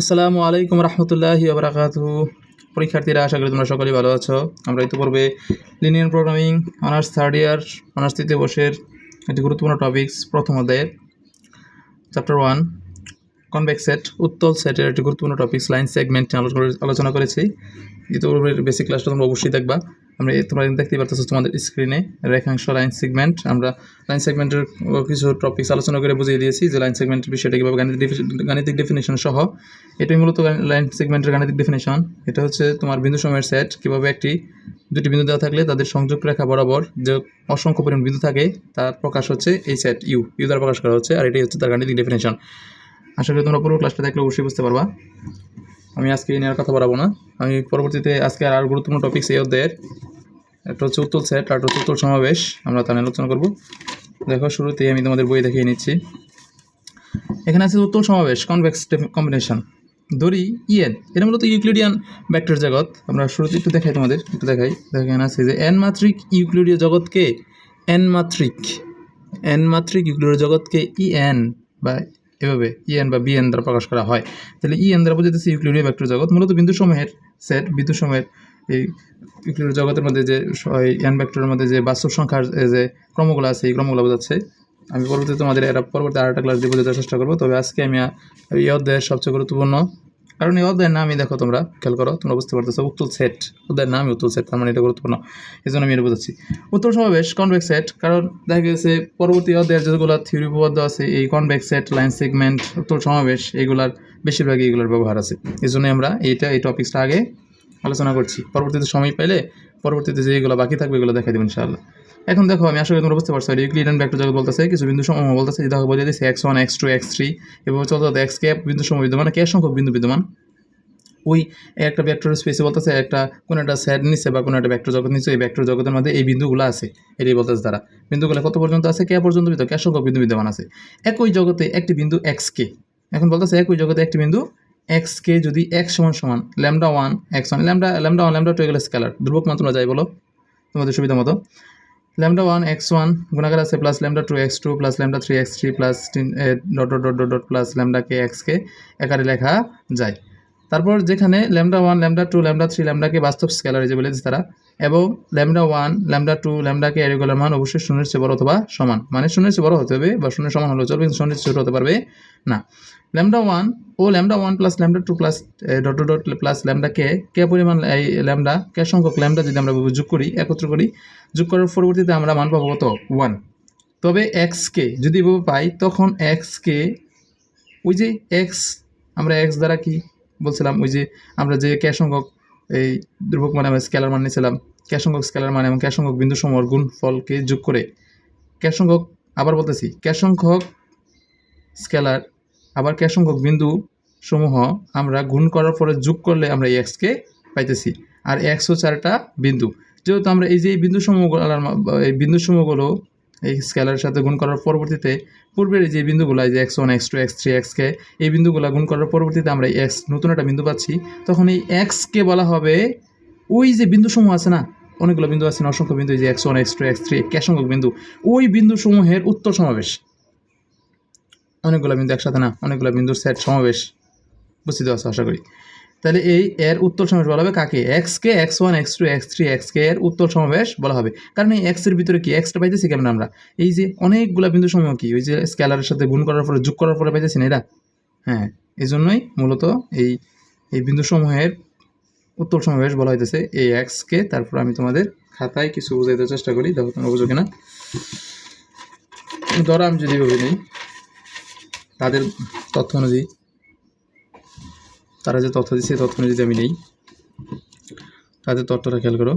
আসসালামু আলাইকুম রহমতুল্লাহি আবরাকাত পরীক্ষার্থীরা, আশা করি তোমরা সকলেই ভালো আছো। আমরা ইতিপূর্বে linear programming, honours third year, honours তৃতীয় বর্ষের একটি গুরুত্বপূর্ণ টপিকস, প্রথম অধ্যায়ের চ্যাপ্টার ওয়ান কনভেক্স সেট উত্তল সেটের একটি গুরুত্বপূর্ণ টপিকস লাইন সেগমেন্ট আলোচনা করেছি। ইতিপূর্বের বেসিক ক্লাসটা তোমরা অবশ্যই দেখবা। আমরা তোমরা দেখতেই পারতেছো তোমাদের স্ক্রিনে রেখাংশ লাইন সেগমেন্ট আমরা লাইন সেগমেন্টের কিছু টপিকস আলোচনা করে বুঝিয়ে দিয়েছি যে লাইন সেগমেন্টের বিষয়টা কীভাবে গাণিতিক গাণিতিক ডেফিনেশন সহ। এটাই মূলত লাইন সেগমেন্টের গাণিতিক ডেফিনেশন এটা হচ্ছে তোমার বিন্দু সময়ের সেট কীভাবে একটি, দুটি বিন্দু দেওয়া থাকলে তাদের সংযোগ রেখা বরাবর যে অসংখ্য পরিমাণ বিন্দু থাকে, তার প্রকাশ হচ্ছে এই সেট ইউ ইউ দ্বারা প্রকাশ করা হচ্ছে, আর এটাই হচ্ছে তার গাণিতিক ডেফিনেশন আশা করি তোমরা পুরো ক্লাসটা দেখলে অবশ্যই বুঝতে পারবা। আজকে এই নিয়ে কথা বাড়াবো না। আমি পরবর্তীতে আজকে আর গুরুত্বপূর্ণ টপিকস এই অধ্যায়ের। একটা হচ্ছে উত্তল সেট আর একটা উত্তল সমাবেশ। আমরা তা আলোচনা করব। দেখো, শুরুতেই আমি তোমাদের বই দেখিয়ে নিচ্ছি। এখানে আছে উত্তল সমাবেশ কনভেক্স কম্বিনেশন ধরি ইএন এটা মূলত ইউক্লিডিয়ান ভেক্টর জগৎ। আমরা শুরুতে একটু দেখাই তোমাদের, একটু দেখাই। দেখেন আছে যে এন মাত্রিক ইউক্লিডীয় জগৎকে এন মাত্রিক এন মাত্রিক ইউক্লিডীয় জগৎকে ইএন বা এভাবে ইএন বা বিএন দ্বারা প্রকাশ করা হয়। তাহলে ইএন দ্বারা বোঝাতেছে ইউক্লিডীয় ভেক্টর জগৎ। মূলত বিন্দু সময়ের সেট, বিন্দু সময়ের এই ইউক্লিডীয় জগতের মধ্যে যে এন ভেক্টরের মধ্যে যে বাস্তব সংখ্যার যে ক্রমগুলো আছে, এই ক্রমগুলো বোঝাচ্ছে। আমি পরবর্তীতে তোমাদের এটা পরবর্তী আরেকটা ক্লাস দিয়ে বোঝাতে চেষ্টা করব। তবে আজকে আমি এই অধ্যায়ের সবচেয়ে গুরুত্বপূর্ণ কারণ এই অধ্যায়ের নামই দেখো তোমরা, খেয়াল করো, তোমরা বুঝতে পারতেছো, উত্তুল সেট। অধ্যায়ের নামই উত্তুল সেট, তার মানে এটা গুরুত্বপূর্ণ। এই জন্য আমি এটা বোঝাচ্ছি। উত্তল সমাবেশ কনভেক্স সেট কারণ দেখা গেছে পরবর্তী অধ্যায়ের যেগুলো থিওরি উপপাদ্য আছে, এই কনভেক্স সেট লাইন সেগমেন্ট উত্তল সমাবেশ, এগুলার, বেশিরভাগই এগুলোর ব্যবহার আছে। এই জন্য আমরা এইটা, এই টপিকসটা আগে আলোচনা করছি। পরবর্তীতে সময় পেলে পরবর্তীতে যেগুলো বাকি থাকবে এগুলো দেখাই দেবো ইনশাআল্লাহ। এখন দেখো, আমি করি তোমরা বুঝতে পারছ ইউক্লিডিয়ান ভেক্টর জগৎ বলতেছে, কিছু বিন্দু সমূহ বলতেছে দেখো বোঝা দিচ্ছে X one X two X three এবং চলতে এক্স কে বিন্দু সমূহ বিদ্যমান। কে সংখ্যক বিন্দু বিদ্যমান। ওই একটা ভেক্টর স্পেসে বলতেছে, একটা, কোনো একটা সেট নিচে বা কোনো একটা ভেক্টর জগৎ নিচে, এই ভেক্টর জগতের মধ্যে এই বিন্দুগুলো আছে, এটাই বলতেছে তারা। বিন্দুগুলো কত পর্যন্ত আছে? কে পর্যন্ত বিদ্যমান কে সংখ্যক বিন্দু বিদ্যমান আছে। একই জগতে একটি বিন্দু এক্স কে এখন বলতেছে, একই জগতে একটি বিন্দু এক্স কে যদি এক্স সমান সমান lambda one x one lambda lambda one lambda two এগুলো স্কেলার ধ্রুবক মান তোমরা যাই বলো, তোমাদের সুবিধা মতো। ল্যামডা ওয়ান এক্স ওয়ান গুণাকার আছে plus lambda two X two plus lambda three X three plus dot dot dot dot plus lambda K X K একারে লেখা যায়। তারপর যেখানে lambda one, lambda two, lambda three, ল্যামডাকে বাস্তব স্কেলার যে বলেছে তারা, এবং ল্যামডা ওয়ান, ল্যামডা টু, ল্যামডাকে এরিগুলার মান অবশ্যই শূন্যের চেয়ে বড় অথবা সমান। মানে শূন্যের চেয়ে বড় হতে হবে বা শূন্যের সমান হলেও চলবে, কিন্তু শূন্যের চেয়ে হতে পারবে না। ল্যামডা ওয়ান ও lambda one plus lambda two plus dot dot dot plus lambda K কে পরিমাণ, এই ল্যামডা, কে সংখ্যক ল্যামডা যদি আমরা যোগ করি, একত্র করি, যোগ করার পরবর্তীতে আমরা মান পাবো কত? ওয়ান তবে এক্সকে যদি এভাবে পাই, তখন এক্সকে ওই যে এক্স আমরা এক্স দ্বারা কি বলছিলাম, ওই যে আমরা যে কে সংখ্যক এই ধ্রুবক মানে আমরা স্কেলার মান নিয়েছিলাম কে সংখ্যক স্কেলার মান এবং কে সংখ্যক বিন্দু সমূহের গুণ ফলকে যোগ করে কে সংখ্যক আবার বলতেছি কে সংখ্যক স্কেলার, আবার কে সংখ্যক বিন্দু সমূহ আমরা গুণ করার পরে যোগ করলে আমরা এক্সকে পাইতেছি। আর হচ্ছে একটা বিন্দু। যেহেতু আমরা এই যে বিন্দু সমূহগুলো এই বিন্দু সমূহগুলো এই স্কেলারের সাথে গুণ করার পরবর্তীতে পূর্বের যে বিন্দুগুলো যে X one X two X three এক্সকে এই বিন্দুগুলো গুণ করার পরবর্তীতে আমরা এক্স নতুন একটা বিন্দু পাচ্ছি। তখন এই এক্সকে বলা হবে ওই যে বিন্দু সমূহ আছে না, অনেকগুলো বিন্দু আছে না, অসংখ্য বিন্দু যে x one x two x three k সংখ্যক বিন্দু। ওই বিন্দু সমূহের উত্তর সমাবেশ। অনেকগুলো বিন্দু একসাথে না, অনেকগুলো বিন্দুর সেট সমাবেশ। বুঝতে পারছ, আশা করি। তাহলে এই এর উত্তর সমাবেশ বলা হবে কাকে? এক্স কে x one x two x three x k এর উত্তর সমাবেশ বলা হবে। কারণ এই এক্সের ভিতরে কি? এক্সটা পাইতেছি কেমন আমরা? এই যে অনেকগুলো বিন্দু সমূহ কি? ওই যে স্কেলারের সাথে গুণ করার পরে, যোগ করার পরে পাইতেছি না এটা হ্যাঁ এই জন্যই মূলত এই এই বিন্দু সমূহের উত্তর সমাবেশ বলা হইতেছে এই এক্সকে তারপর আমি তোমাদের খাতায় কিছু বোঝাইতে চেষ্টা করি। দেখো, তোমরা বুঝো কিনা? ধরো, আমি যদি ভাবি নেই, তাদের তথ্য অনুযায়ী তারা যে তথ্য দিচ্ছে তথ্য যদি আমি নেই, তাদের তথ্যটা খেয়াল করো।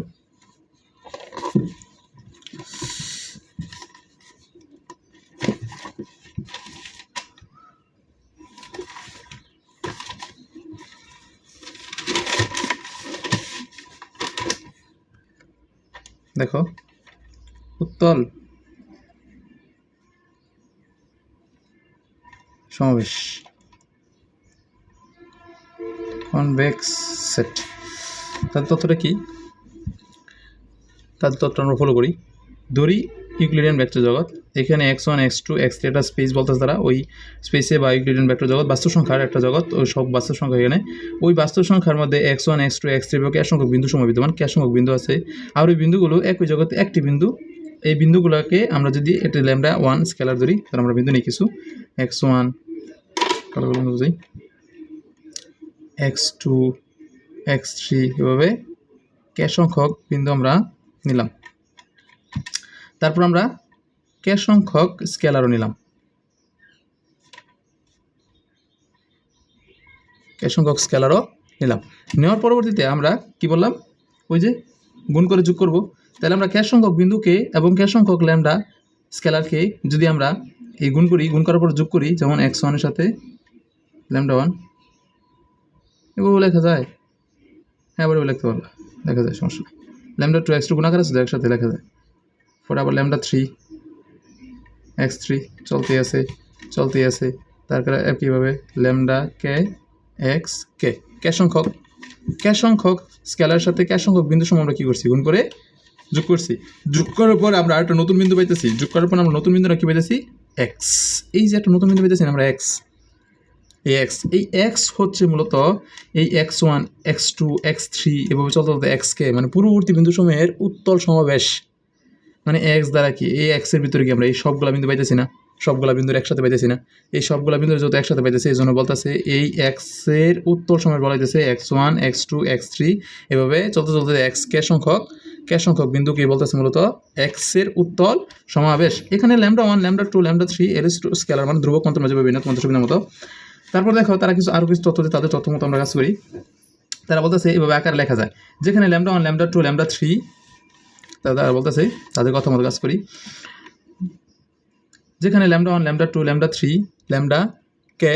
দেখো, উত্তল সমাবেশ। কনভেক্স সেট তার তথ্যটা কি? তার তথ্য আমরা ফলো করি। ধরি ইউক্লিডিয়ান ভেক্টর জগৎ। এখানে x one x two x three একটা স্পেস বলতে তারা। ওই স্পেসে বা ইউক্লিডিয়ান ভেক্টর জগৎ, বাস্তব সংখ্যার একটা জগৎ। ওই সব বাস্তব সংখ্যা এখানে। ওই বাস্তব সংখ্যার মধ্যে x one x two x three k সংখ্যক বিন্দু সময় বিদ্যমান। কে সংখ্যক বিন্দু আছে। আর ওই বিন্দুগুলো একই জগতে একটি বিন্দু। এই বিন্দুগুলোকে আমরা যদি একটা ল্যামডা ওয়ান স্কেলার ধরি, তাহলে আমরা বিন্দু নিই কিছু। এক্স ওয়ান বুঝাই এক্স টু এক্স থ্রি এভাবে কে সংখ্যক বিন্দু আমরা নিলাম। তারপর আমরা কে সংখ্যক স্কেলারও নিলাম। কে সংখ্যক স্কেলারও নিলাম। নেওয়ার পরবর্তীতে আমরা কি বললাম? ওই যে গুণ করে যোগ করব। তাহলে আমরা কে সংখ্যক বিন্দুকে এবং কে সংখ্যক ল্যামডা স্কেলারকে যদি আমরা এই গুণ করি, গুণ করার পর যোগ করি, যেমন এক্স ওয়ানের সাথে ল্যামডা ওয়ান এভাবে লেখা যায়? হ্যাঁ এবারে লিখতে পারবে লেখা যায়, সমস্যা ল্যামডা টু এক্স টু গুণাকার আছে একসাথে লেখা যায়? পরে আবার ল্যামডা থ্রি, এক্স থ্রি চলতে আছে চলতে আছে। তারপরে কীভাবে? ল্যামডা কে, এক্স কে। কে সংখ্যক? কে সংখ্যক? স্কেলার সাথে কে সংখ্যক বিন্দু সময় আমরা কী করছি? গুণ করে যোগ করছি। যোগ করার পর আমরা একটা নতুন বিন্দু পাইতেছি। যোগ করার পর আমরা নতুন বিন্দুটা কী পাইতেছি? এক্স। এই যে একটা নতুন বিন্দু পাইতেছি, আমরা এক্স। এক্স এই এক্স হচ্ছে মূলত এই x one x two x three এভাবে চলতে চলতে এক্সকে মানে পূর্ববর্তী বিন্দু সময়ের উত্তল সমাবেশ। মানে এক্স দ্বারা কি? এই এক্সের ভিতরে কি আমরা এই সবগুলা বিন্দু পাইতেছি না? সবগুলা বিন্দুর একসাথে পাইতেছি না। এই সবগুলা বিন্দুর যত একসাথে পাইতেছে, এই জন্য বলতেছে এই এক্সের উত্তর সময় বলা হইতেছে x one x two x three এভাবে চলতে চলতে এক্স কে সংখ্যক কে সংখ্যক বিন্দু কি বলতেছে মূলত এক্সের উত্তল সমাবেশ। এখানে lambda one lambda two lambda three এর স্কেলার মানে ধ্রুবক মন্ত্র মাঝে বিভিন্ন মন্ত্র মতো। তারপর দেখো তারা কিছু আরও কিছু তথ্য দিয়ে তাদের তথ্য মতো আমরা কাজ করি। তারা বলতেছে এইভাবে আকারে লেখা যায়। যেখানে lambda one, lambda two, lambda three, তারা বলতেছে, তাদের কথা মতো কাজ করি। যেখানে lambda one, lambda two, lambda three, lambda k,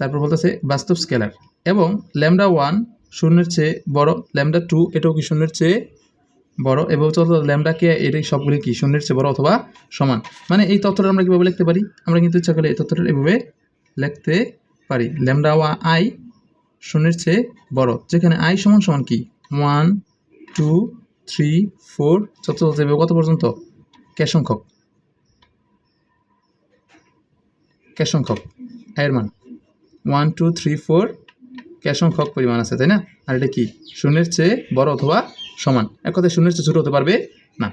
তারপর বলতেছে বাস্তব স্কেলার। এবং ল্যামডা ওয়ান শূন্যের চেয়ে বড়, ল্যামডা টু এটাও কি শূন্যের চেয়ে বড়? এবং ল্যামডা কে, এটাই সবগুলি কি শূন্যের চেয়ে বড় অথবা সমান? মানে এই তথ্যটা আমরা কীভাবে লিখতে পারি? আমরা কিন্তু ইচ্ছা করলে এই তথ্যটা এভাবে লিখতে পারি। ল্যামডা ওয়া আই শূন্যের চেয়ে বড়, যেখানে আই সমান সমান কি? ওয়ান, টু, থ্রি, ফোর চলতে চলতে কত পর্যন্ত? কে সংখ্যক। কে সংখ্যক মান। One, two, three, four k সংখ্যক পরিমাণ আছে, তাই না? আর এটা কি? শূন্যের চেয়ে বড় অথবা সমান? এক কথায় শূন্যের চেয়ে ছোটো হতে পারবে না।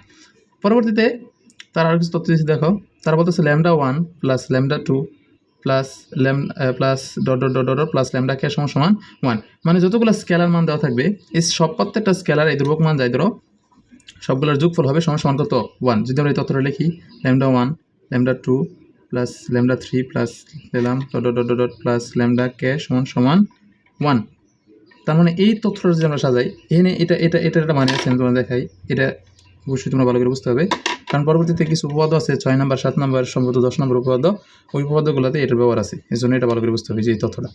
পরবর্তীতে তার আরও কিছু তথ্য দিয়েছে, দেখো। তারা বলতেছে lambda one plus lambda two plus lam plus dot dot dot dot plus lambda k সমান সমান ওয়ান মানে যতগুলো স্কেলার মান দেওয়া থাকবে, এই সব প্রত্যেকটা স্কেলার এই ধ্রুবক মান যায় ধরো, সবগুলোর যোগফল হবে সমান সমান কত? ওয়ান যদি আমরা এই তথ্যটা লিখি lambda one lambda two plus lambda three plus দিলাম dot dot dot dot plus lambda k সমান সমান ওয়ান তার মানে এই তথ্যটা যদি আমরা সাজাই, এখানে এটা এটা এটার একটা মানে আছে, আমি তোমার দেখাই। এটা অবশ্যই তোমরা ভালো করে বুঝতে হবে। কারণ পরবর্তীতে কিছু উপপাদ্য আছে, ছয় নম্বর, সাত নম্বর, সম্ভবত দশ নম্বর উপপাদ্য। ওই উপপাদ্যগুলোতে এটার ব্যবহার আছে। এই জন্য এটা ভালো করে বুঝতে হবে যে এই তথ্যটা।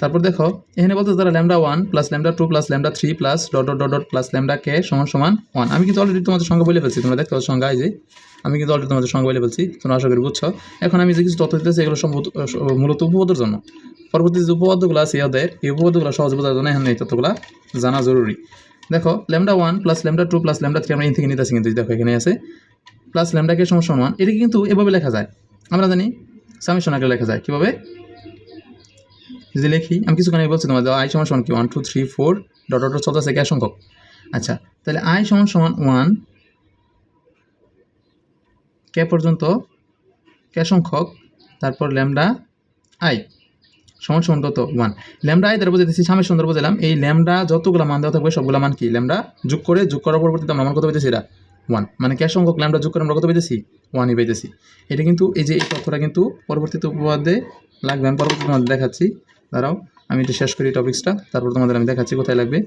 তারপর দেখো, এখানে বলতে তারা lambda one plus lambda two plus lambda three plus dot dot dot plus lambda k সমান সমান ওয়ান। আমি কিন্তু অলরেডি তোমাদের সঙ্গে বলে ফেলছি, তোমরা দেখতে পাচ্ছ যে। আমি কিন্তু অলরেডি তোমাদের সঙ্গে বলে ফেলছি, তোমরা আশা করি বুঝছ। এখন আমি যে কিছু তথ্য দিতেছি, এগুলো সম্ভবত মূলত উপপাদ্যের জন্য। পরবর্তী যে উপপাদ্যগুলো আছে ইয়াদের এই উপপাদ্যগুলো সহজ বোঝার জন্য এখানে এই তথ্যগুলো জানা জরুরি। দেখো, lambda one plus lambda two plus lambda three আমরা এখান থেকে নিতেছি কিন্তু, দেখো এখানে আছে। প্লাস ল্যামডাকে ওয়ান এটা কিন্তু এভাবে লেখা যায়। আমরা জানি সামেশন আগে লেখা যায়। কীভাবে? যদি লিখি, আমি আগে বলছি তোমাদের আই সমান সমান কি? One two three four dot dot চলতেছে কে সংখ্যক আচ্ছা তাহলে আই সমান সমান ওয়ান কে পর্যন্ত? কে সংখ্যক? তারপর ল্যামডা আই সমান সমান কত? ওয়ান ল্যামডা আই দ্বারা বুঝাইতেছি সামের সুন্দর বুঝলাম এই ল্যামডা যতগুলো মান দেওয়া থাকবে, সবগুলো মান কি? ল্যামডা যোগ করে, যোগ করার পরবর্তীতে আমরা মান কত পেয়েছি এটা? ওয়ান মানে কে সংখ্যক ল্যামডা যোগ করে আমরা কত পেয়েছি ওয়ানই পেয়েছি এটা কিন্তু, এই যে এই তথ্যটা কিন্তু পরবর্তীতে উপবাদে লাগবে। আমি পরবর্তী তোমাদের দেখাচ্ছি। দাঁড়াও, আমি এটা শেষ করি টপিক্সটা তারপর তোমাদের আমি দেখাচ্ছি কোথায় লাগবে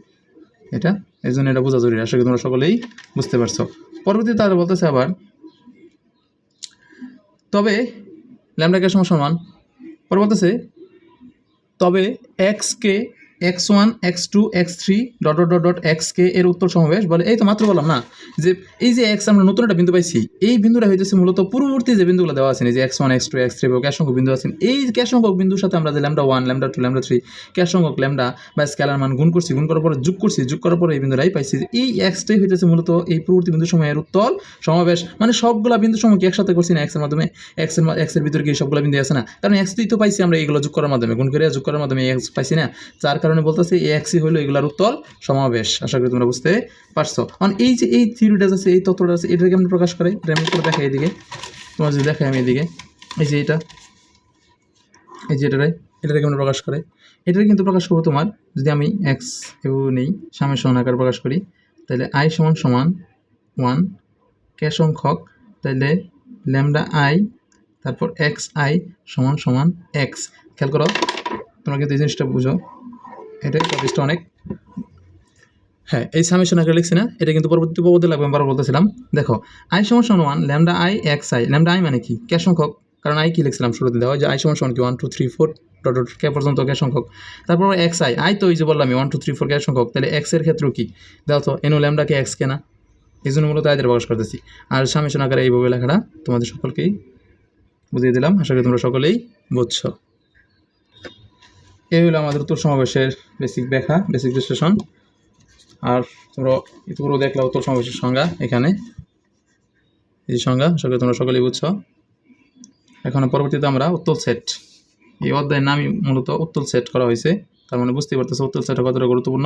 এটা। এই জন্য এটা বোঝা জরুরি। করি তোমরা সকলেই বুঝতে পারছ। পরবর্তীতে তারা বলতেছে আবার, তবে ল্যামডা কে সমান পরে বলতেছে তবে এক্সকে x one x two x three dot dot dot x k এর উত্তর সমাবেশ বলে, এই তো মাত্র বললাম না যে এই যে এক্স আমরা নতুন একটা বিন্দু পাইছি, এই বিন্দুটা হইতেছে মূলত পূর্ববর্তী যে বিন্দুগুলো দেওয়া আছে যে x one x two x three cash সংখ্যক বিন্দু আছেন এই ক্যাশ সংখ্যক বিন্দুর সাথে আমরা যে lambda one lambda two lambda three cash সংখ্যক ল্যামডা বা স্কেলার মান গুণ করছি, গুণ করার পরে যোগ করছি, যোগ করার পরে এই বিন্দুটাই পাইছি, যে এই এক্সটাই হইতেছে মূলত এই পূর্ববর্তী বিন্দু সময়ের উত্তর সমাবেশ মানে সবগুলা বিন্দু সময় কি একসাথে করছি না এক্সের মাধ্যমে এক্সের এক্সের ভিতরে কি সবগুলো বিন্দু আছে না? কারণ এক্সই তো পাইছি, আমরা এইগুলো যোগ করার মাধ্যমে, গুণ করে যোগ করার মাধ্যমে এক্স পাইছি না। যার কারণে বলতেছে এই এক্সই হলো এগুলার উত্তর সমাবেশ। আশা করি তোমরা বুঝতে পারছ। কারণ এই যে এই থিওরিটা আছে, এই তত্ত্বটা আছে, এটাকে আমরা প্রকাশ করে এটা আমি করে দেখাই এদিকে। তোমার যদি দেখাই আমি এদিকে। এই যে এটা। এই যে এটারে এটাকে আমরা প্রকাশ করে এটাকে কিন্তু প্রকাশ করব তোমার, যদি আমি এক্স এও নেই সামের সমান আকার প্রকাশ করি, তাহলে আই সমান সমান ওয়ান কে সংখ্যক, তাহলে ল্যামডা আই তারপর এক্স আই সমান সমান এক্স খেয়াল করো, তোমরা কিন্তু এই জিনিসটা বুঝো। এটা টপিকটা অনেক। হ্যাঁ এই সামেশন আকারে লিখছি না, এটা কিন্তু পরবর্তী পদে লাগবে, আমি বারবার বলতেছিলাম। দেখো আই সমান one lambda i x i lambda i মানে কি? কে সংখ্যক? কারণ আই কি লিখছিলাম শুরুতে দেওয়া, যে আই সমান কি? One two three four dot dot k পর্যন্ত কে সংখ্যক? তারপর এক্স আই আই তো ওই যে বললাম one two three four k সংখ্যক? তাহলে এক্সের ক্ষেত্রেও কি? দেখো তো এনো ল্যামডা কে এক্স কেনা এই জন্য মূলত আয়দের প্রকাশ করতেছি। আর সামেশন আকারে এইভাবে লেখাটা তোমাদের সকলকেই বুঝিয়ে দিলাম, আশা করি তোমরা সকলেই বুঝছ। এই হলো আমাদের উত্তর সমাবেশের বেসিক ব্যাখ্যা বেসিক বিশ্লেষণ। আর তোমরা ইতিপূর্বে দেখলা উত্তর সমাবেশের সংজ্ঞা এখানে। এই সংজ্ঞা করি তোমরা সকলেই বুঝছ। এখন পরবর্তীতে আমরা উত্তর সেট এই অধ্যায়ের নামই মূলত উত্তর সেট করা হয়েছে। তার মানে বুঝতেই পারতেছো উত্তর সেটটা কতটা গুরুত্বপূর্ণ।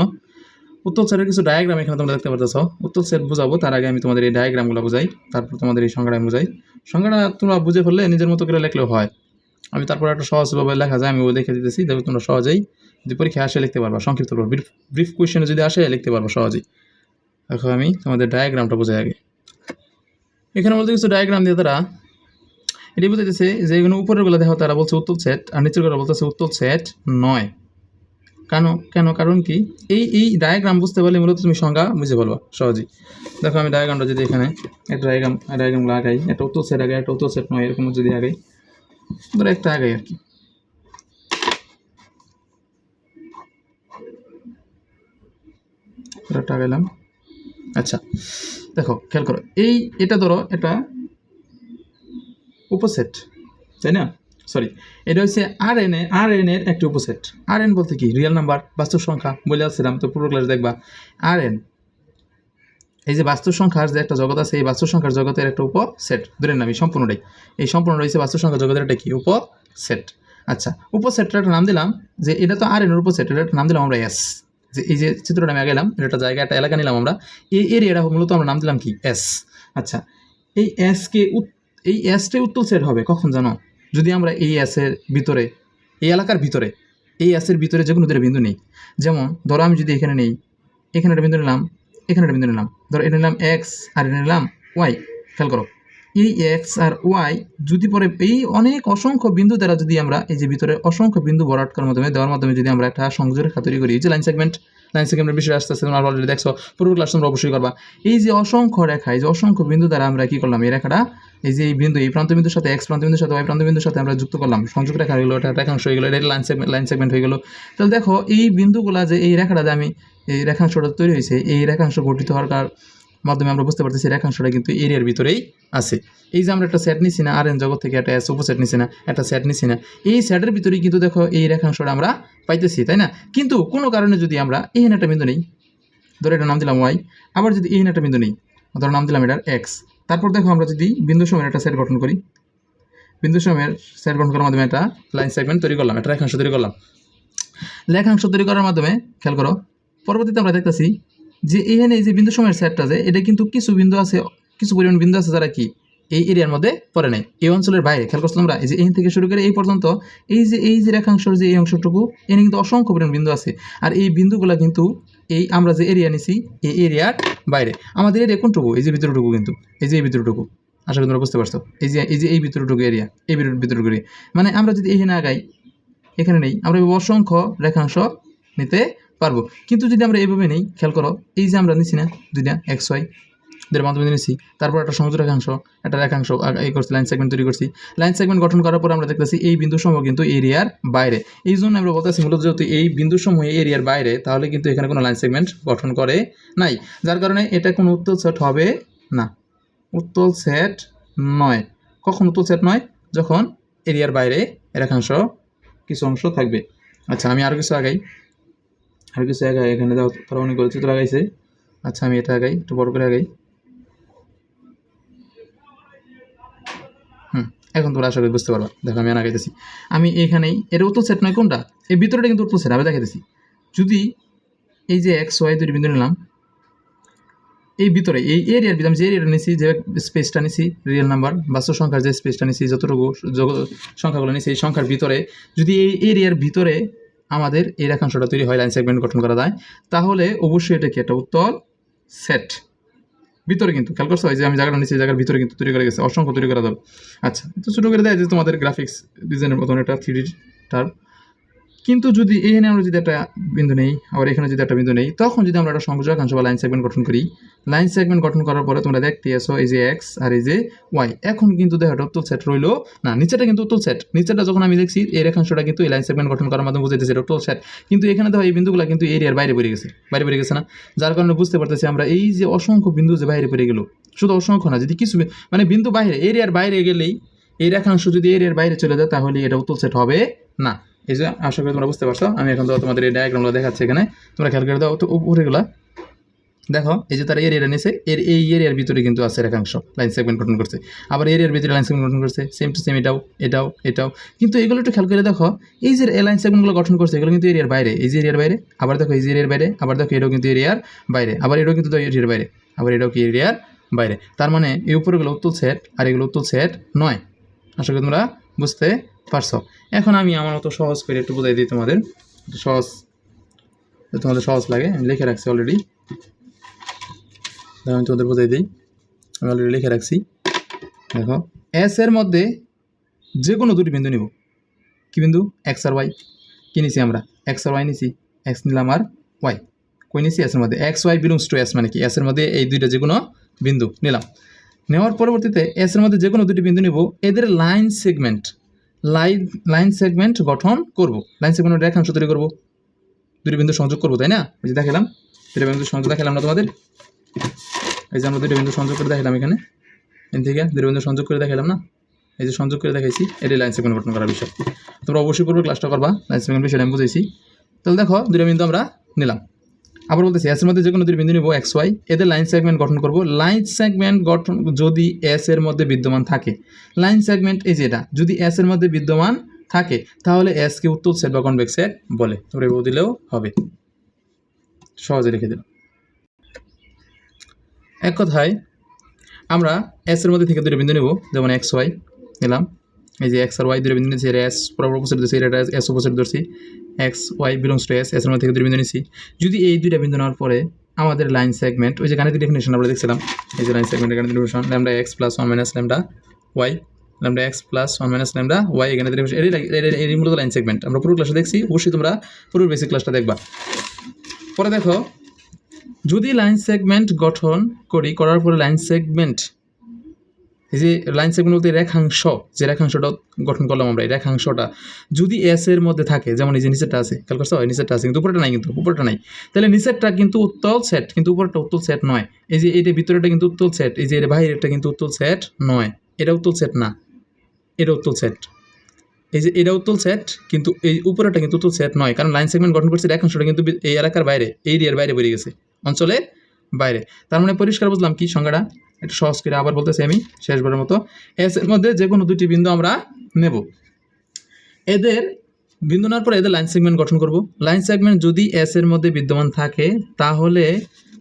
উত্তর সেটের কিছু ডায়াগ্রাম এখানে তোমরা দেখতে পারতেছো। উত্তর সেট বুঝাবো, তার আগে আমি তোমাদের এই ডায়াগ্রামগুলো বুঝাই। তারপর তোমাদের এই সংজ্ঞাটা আমি বুঝাই। সংজ্ঞাটা তোমরা বুঝে ফেললে নিজের মতো করে লেখলেও হয়। আমি তারপর একটা সহজভাবে লেখা যায়, আমি ও দেখে দিতেছি দেখবে তোমরা সহজেই যদি পরীক্ষায় আসে লিখতে পারবা। সংক্ষিপ্ত ব্রিফ ব্রিফ কোয়েশনে যদি আসে লিখতে পারব সহজেই। এখন আমি তোমাদের ডায়াগ্রামটা বোঝাই আগে। এখানে বলতে কিছু ডায়াগ্রাম দিয়ে তারা, এটি বুঝাইতেছে যে এগুলো উপরেরগুলো দেখো তারা বলছে উত্তর সেট আর নিচেরগুলো বলতেছে উত্তর সেট নয়। কেন কেন, কারণ কি? এই এই ডায়াগ্রাম বুঝতে পারলে মূলত তুমি সংজ্ঞা বুঝে বলবা সহজেই। দেখো আমি ডায়াগ্রামটা যদি এখানে, একটা ডায়াগ্রাম ডায়াগ্রামগুলো আগাই, একটা উত্তর সেট আগে একটা উত্তর সেট নয়, এরকম যদি আগাই। ধরো একটা আগাই আর কি আগাইলাম আচ্ছা দেখো খেয়াল করো এই এটা ধরো এটা উপসেট তাই না সরি এটা হচ্ছে আর এন এ আর এন এর একটি উপসেট আর এন বলতে কি? রিয়েল নাম্বার বাস্তব সংখ্যা, বলে আসছিলাম, তো পুরো ক্লাস দেখবা। আর এন এই যে বাস্তব সংখ্যার যে একটা জগৎ আছে, এই বাস্তব সংখ্যার জগতের একটা উপসেট ধরে নামি সম্পূর্ণটাই। এই সম্পূর্ণ রয়েছে বাস্তব সংখ্যা জগতের একটা কি? উপসেট আচ্ছা উপসেটটার একটা নাম দিলাম যে এটা তো আর এন উপসেট এটা নাম দিলাম আমরা এস যে এই যে চিত্রটা আমি গেলাম এটা একটা জায়গা, একটা এলাকা নিলাম আমরা। এই এরিয়াটা মূলত আমরা নাম দিলাম কি? এস আচ্ছা এই এসকে এই এসটাই উত্তর সেট হবে, কখন জানো? যদি আমরা এই এসের ভিতরে, এই এলাকার ভিতরে, এই এসের ভিতরে যে কোনো দুটো বিন্দু নেই। যেমন, ধরো আমি যদি এখানে নেই, এখানে একটা বিন্দু নিলাম এখানে একটা বিন্দু নিলাম। ধরো এটা নিলাম এক্স আর এটা নিলাম ওয়াই খেয়াল করো। এই এক্স আর ওয়াই যদি পরে এই অনেক অসংখ্য বিন্দু দ্বারা যদি আমরা এই যে ভিতরে অসংখ্য বিন্দু বরাটকার মাধ্যমে, দেওয়ার মাধ্যমে যদি আমরা একটা সংযোগের তৈরি করি, এই যে লাইন সেগমেন্ট লাইন সেগমেন্টের বিষয়ে আসতে আসতে তোমরা অলরেডি দেখছ, পুরো ক্লাস তোমরা অবশ্যই করবা। এই যে অসংখ্য রেখা, এই যে অসংখ্য বিন্দু দ্বারা আমরা কী করলাম? এই রেখাটা এই যে এই বিন্দু, এই প্রান্ত বিন্দুর সাথে এক্স প্রান্ত বিন্দুর সাথে ওয়াই প্রান্ত বিন্দুর সাথে আমরা যুক্ত করলাম। সংযোগ রেখা হয়ে গেলো, এটা রেখাংশ হয়ে গেলো, এটা লাইন সেগমেন্ট লাইন সেগমেন্ট হয়ে গেলো। তাহলে দেখো, এই বিন্দুগুলা যে এই রেখাটা যে আমি, এই রেখাংশটা তৈরি হয়েছে, এই রেখাংশ গঠিত হওয়ার মাধ্যমে আমরা বুঝতে পারতেছি রেখাংশটা কিন্তু এরিয়ার ভিতরেই আছে। এই যে আমরা একটা সেট নিছি না আর এন জগৎ থেকে একটা এস উপসেট নিছি না, একটা সেট নিছি না। এই সেটের ভিতরেই কিন্তু দেখো, এই রেখাংশটা আমরা পাইতেছি, তাই না? কিন্তু কোনো কারণে যদি আমরা এই একটা বিন্দু নেই, ধরো এটা নাম দিলাম ওয়াই আবার যদি এই একটা বিন্দু নেই, ধরো নাম দিলাম এটার এক্স তারপর দেখো আমরা যদি বিন্দু সময়ের একটা সেট গঠন করি। বিন্দু সময়ের সেট গঠন করার মাধ্যমে একটা লাইন সেগমেন্ট তৈরি করলাম, একটা রেখাংশ তৈরি করলাম। লেখাংশ তৈরি করার মাধ্যমে, খেয়াল করো, পরবর্তীতে আমরা দেখতেছি যে এখানে এই যে বিন্দু সময়ের সেটটা যে, এটা কিন্তু কিছু বিন্দু আছে, কিছু পরিমাণ বিন্দু আছে যারা কি এই এরিয়ার মধ্যে পড়ে নাই। এই অঞ্চলের বাইরে, খেয়াল করছ তোমরা, এই যে এখান থেকে শুরু করে এই পর্যন্ত, এই যে এই যে রেখাংশের যে এই অংশটুকু এনে কিন্তু অসংখ্য পরিমাণ বিন্দু আছে। আর এই বিন্দুগুলো কিন্তু এই আমরা যে এরিয়া নিছি, এই এরিয়ার বাইরে। আমাদের এরিয়া কোনটুকু? এই যে ভিতরটুকু কিন্তু। এই যে এই ভিতরটুকু। আশা করি তোমরা বুঝতে পারছ। এই যে এই যে এই ভিতরটুকু এরিয়া এই ভিতরটুকু এরিয়া মানে আমরা যদি এখানে আগাই এখানে নেই, আমরা অসংখ্য রেখাংশ নিতে পারব। কিন্তু যদি আমরা এইভাবে নেই, খেয়াল করো, এই যে আমরা নিছি না, দুইটা, এক্স, ওয়াই দুইটা মাধ্যমে নিছি। তারপর একটা সমুদ্র রেখাংশ, একটা রেখাংশ এই করছি লাইন সেগমেন্ট তৈরি করছি। লাইন সেগমেন্ট গঠন করার পর আমরা দেখতেছি এই বিন্দু সমূহ কিন্তু এরিয়ার বাইরে। এই জন্য আমরা বলতেছি মূলত যেহেতু এই বিন্দু সমূহ এরিয়ার বাইরে, তাহলে কিন্তু এখানে কোনো লাইন সেগমেন্ট গঠন করে নাই। যার কারণে এটা কোনো উত্তল সেট হবে না। উত্তল সেট নয়। কখন উত্তল সেট নয়? যখন এরিয়ার বাইরে রেখাংশ কিছু অংশ থাকবে। আচ্ছা আমি আরও কিছু আগাই। আরও কিছু আগাই, এখানে দাও তারা অনেক করে চিত্র আগাইছে আচ্ছা আমি এটা আগাই, একটু বড় করে আগাই। হুম, এখন তোমরা আশা করি বুঝতে পারবা। দেখো, আমি আগাইতেছি আমি এখানেই এটা উত্তর সেট নয়, কোনটা? এই ভিতরটা কিন্তু উত্তর সেট আমি দেখাইতেছি। যদি এই যে এক্স ওয়াই দুটি বিন্দু নিলাম, এই ভিতরে, এই এরিয়ার ভিতরে, আমি যে এরিয়াটা নিছি, যে স্পেসটা নিছি রিয়েল নাম্বার বাস্তব সংখ্যার যে স্পেসটা নিছি, যতটুকু সংখ্যাগুলো নিছি, এই সংখ্যার ভিতরে, যদি এই এরিয়ার ভিতরে আমাদের এই রেখাংশটা তৈরি হয় লাইন সেগমেন্ট গঠন করা যায়, তাহলে অবশ্যই এটা কি একটা উত্তর সেট ভিতরে কিন্তু, খেয়াল করছ? এই যে আমি জায়গাটা নিচে জায়গার ভিতরে কিন্তু তৈরি করে গেছে। অসংখ্য তৈরি করা যাবে আচ্ছা তো ছোটো করে দেয় যে তোমাদের গ্রাফিক্স ডিজাইনের মতন এটা থ্রি টার। কিন্তু যদি এখানে আমরা যদি একটা বিন্দু নেই, আবার এখানে যদি একটা বিন্দু নেই, তখন যদি আমরা একটা সংযোগাংশ বা লাইন সেগমেন্ট গঠন করি লাইন সেগমেন্ট গঠন করার পরে তোমরা দেখতে আসো এই যে এক্স আর এই যে ওয়াই এখন কিন্তু দেখো, এটা উত্তল সেট রইল। না নিচেটা কিন্তু উত্তল সেট নিচেটা যখন আমি দেখছি, এই রেখাংশটা কিন্তু এই লাইন সেগমেন্ট গঠন করার মাধ্যমে বুঝাইতেছে এটা উত্তল সেট কিন্তু এখানে দেখো, এই বিন্দুগুলো কিন্তু এরিয়ার বাইরে বেরিয়ে গেছে, বাইরে বেরিয়ে গেছে না? যার কারণে বুঝতে পারতেছি আমরা এই যে অসংখ্য বিন্দু যে বাইরে বেরিয়ে গেল, শুধু অসংখ্য না, যদি কিছু মানে বিন্দু বাইরে এরিয়ার বাইরে গেলেই এই রেখাংশ যদি এরিয়ার বাইরে চলে যায়, তাহলে এটা উত্তল সেট হবে না। এই যে, আশা করি তোমরা বুঝতে পারছ। আমি এখন তো তোমাদের এই ডায়াগ্রামগুলো দেখাচ্ছি এখানে। তোমরা খেয়াল করে দাও, তো উপরেগুলা। দেখো, এই যে তারা এরিয়াটা নিয়েছে এর এই এরিয়ার ভিতরে কিন্তু আছে রেখাংশ লাইন সেগমেন্ট গঠন করছে। আবার এরিয়ার ভিতরে লাইন সেগমেন্ট গঠন করছে। সেম টু সেম এটাও এটাও এটাও। কিন্তু এগুলো একটু খেয়াল করে দেখো, এই যে লাইন সেগমেন্টগুলো গঠন করছে, এগুলো কিন্তু এরিয়ার বাইরে। এই যে এরিয়ার বাইরে, আবার দেখো এই যে এরিয়ার বাইরে, আবার দেখো এটাও কিন্তু এরিয়ার বাইরে। আবার এটাও কিন্তু এরিয়ার বাইরে, আবার এটাও কি এরিয়ার বাইরে। তার মানে এই উপরেগুলো উত্তল সেট আর এগুলো উত্তল সেট নয়। আশা করি তোমরা বুঝতে পারছ? এখন আমি আমার মতো সহজ করে একটু বোঝাই দিই তোমাদের। সহজ তোমাদের সহজ লাগে, আমি লিখে রাখছি অলরেডি আমি তোমাদের বোঝাই দিই। আমি অলরেডি লিখে রাখছি। দেখো এস এর মধ্যে যে কোনো দুটি বিন্দু নিব। কি বিন্দু? এক্স আর ওয়াই কি নিছি আমরা? এক্স আর ওয়াই নিছি। এক্স নিলাম আর ওয়াই কই নিছি? এস এর মধ্যে। X y belongs to S মানে কি? এস এর মধ্যে এই দুইটা যে কোনো বিন্দু নিলাম। নেওয়ার পরবর্তীতে এস এর মধ্যে যে কোনো দুটি বিন্দু নিব। এদের line segment line line segment গঠন করব। লাইন সেগমেন্ট রেখাংশ তৈরি করব। দুটি বিন্দু সংযোগ করব, তাই না? এই যে দেখালাম, দুটি বিন্দু সংযোগ দেখালাম না তোমাদের? এই যে আমরা দুটো বিন্দু সংযোগ করে দেখালাম এখানে। এখান থেকে দুটো বিন্দু সংযোগ করে দেখালাম না? এই যে সংযোগ করে দেখাইছি, এটাই লাইন সেগমেন্ট গঠন করার বিষয়। তোমরা অবশ্যই পূর্বে ক্লাসটা করবা, লাইন সেগমেন্ট বিষয়টা আমি বুঝেছি তাহলে দেখো, দুটো বিন্দু আমরা নিলাম। আবার বলতেছি এস এর মধ্যে যে কোনো দুটি বিন্দু নিব এক্স ওয়াই এদের লাইন সেগমেন্ট গঠন করব। লাইন সেগমেন্ট গঠন, যদি এস এর মধ্যে বিদ্যমান থাকে। লাইন সেগমেন্ট এই যে এটা, যদি এস এর মধ্যে বিদ্যমান থাকে, তাহলে এস কে উত্তর সেট বা কনভেক্স সেট বলে। তোমরা এভাবে দিলেও হবে। সহজে রেখে দিলাম। এক কথায়, আমরা এস এর মধ্যে থেকে দুটো বিন্দু নেব, যেমন এক্স ওয়াই নিলাম। এই যে এক্স আর ওয়াই দুটো বিন্দু নিয়েছি এটা এস বরাবর অপোজিট ধরছি এটা এস অপোজিট ধরছি x, y belongs to S S এর মধ্যে থেকে দুটো বিন্দু নিয়েছি যদি এই দুইটা বিন্দু নেওয়ার পরে আমাদের লাইন সেগমেন্ট ওই যে গাণিতিক ডেফিনেশন আমরা দেখছিলাম, এই যে লাইন সেগমেন্টের গাণিতিক definition lambda x plus one minus lambda y lambda x plus one minus lambda y এখানে এটাই মূলত লাইন সেগমেন্ট আমরা পুরো ক্লাসে দেখছি, অবশ্যই তোমরা পুরো বেসিক ক্লাসটা দেখবা। পরে দেখো, যদি লাইন সেগমেন্ট গঠন করি, করার পরে লাইন সেগমেন্ট এই যে লাইন সেগমেন্ট বলতে রেখাংশ, যে রেখাংশটা গঠন করলাম আমরা, এই রেখাংশটা যদি এস এর মধ্যে থাকে, যেমন এই যে নিচেরটা আছে, খেয়াল করছ? নিচেরটা আছে, কিন্তু উপরটা নাই কিন্তু উপরটা নাই। তাহলে নিচেরটা কিন্তু উত্তল সেট কিন্তু উপরটা উত্তল সেট নয়। এই যে এটা ভিতরেটা কিন্তু উত্তল সেট এই যে এর বাইরেরটা কিন্তু উত্তল সেট নয়। এটা উত্তল সেট না, এটা উত্তল সেট এই যে এটা উত্তল সেট কিন্তু এই উপরেটা কিন্তু উত্তল সেট নয়, কারণ লাইন সেগমেন্ট গঠন করছে রেখাংশটা কিন্তু এই এলাকার বাইরে, এই এরিয়ার বাইরে বেরিয়ে গেছে, অঞ্চলের বাইরে। তার মানে পরিষ্কার বুঝলাম কি সংজ্ঞাটা? একটু সহজ করে আবার বলতেছি আমি, শেষবারের মতো। এস এর মধ্যে যে কোনো দুটি বিন্দু আমরা নেব। এদের বিন্দু নেওয়ার পরে এদের লাইন সেগমেন্ট গঠন করব। লাইন সেগমেন্ট যদি এস এর মধ্যে বিদ্যমান থাকে, তাহলে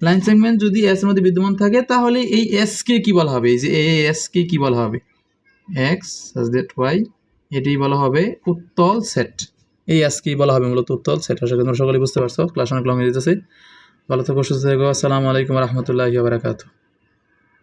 লাইন সেগমেন্ট যদি এস এর মধ্যে বিদ্যমান থাকে, তাহলে এই এস কে কি বলা হবে? এই যে এস কে কি বলা হবে? এক্স দ্যাট ওয়াই, এটাই বলা হবে উত্তল সেট। এই আজকেই বলা হবে মূলত উত্তল সেট। আশা করি তোমরা সকলেই বুঝতে পারছ। ক্লাস অনেক লং যেতেছে ভালো থাকো, সুস্থ থাকো। আসসালামু আলাইকুম রহমতুল্লাহি বারাকাতুহ।